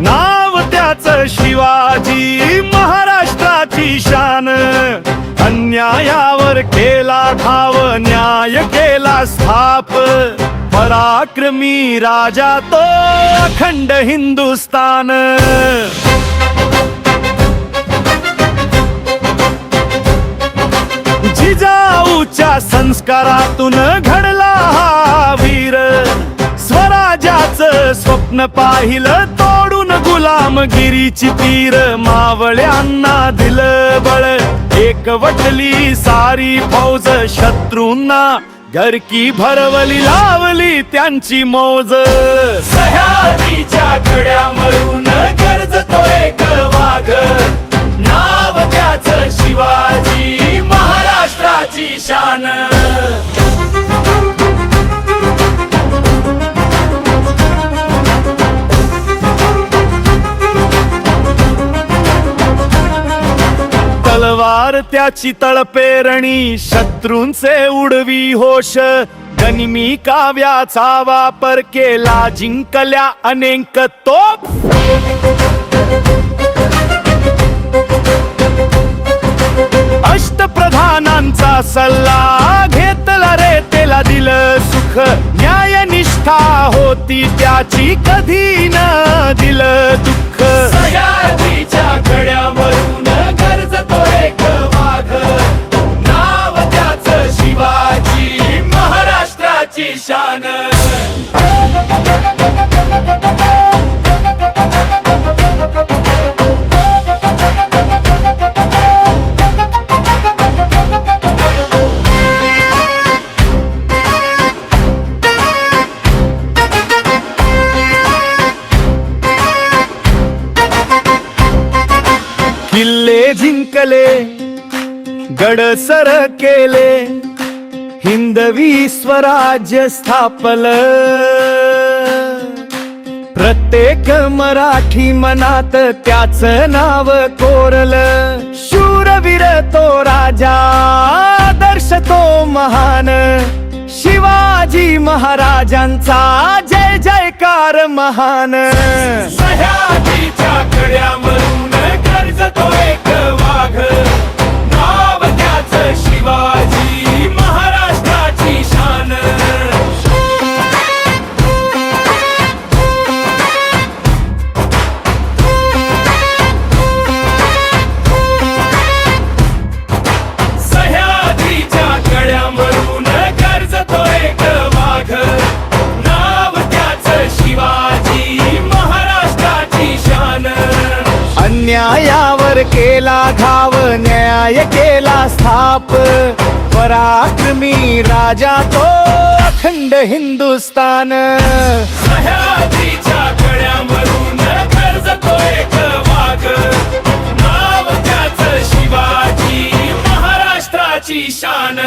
नाव त्याच शिवाजी महाराष्ट्राची शान. अन्यायावर केला धाव न्याय केला स्थाप. पराक्रमी राजा तो अखंड हिंदुस्तान जिजाऊच्या संस्कारातून घडला हा वीर. स्वराजाच स्वप्न पाहिलं तो गुलामगिरीची पीर मावळ्यांना दिल बळ. एक वटली सारी फौज शत्रूंना घरकी भरवली लावली त्यांची मौज. सह्याद्रीच्या कड्यामरून गरजतो एक वाघ नाव त्याच शिवाय त्याची तळपेरणी शत्रूंचे उडवी होश. गनिमी काव्याचा वापर केला जिंकल्या अनेक तोप अष्टप्रधानांचा सल्ला घेतला रे त्याला दिलं सुख. न्यायनिष्ठा होती त्याची कधी न दिलं दुःख. घड्यावर शान किल्ले जिंकले गड सर केले हिंदवी स्वराज्य स्थापलं प्रत्येक मराठी मनात त्याच नाव कोरलं। शूरवीर तो राजा आदर्श तो महान। शिवाजी महाराजांचा जय जयकार महान। न्यायावर केला घाव न्याय केला स्थाप. पराक्रमी राजा तो अखंड हिंदुस्तान शिवाजी महाराष्ट्राची शान.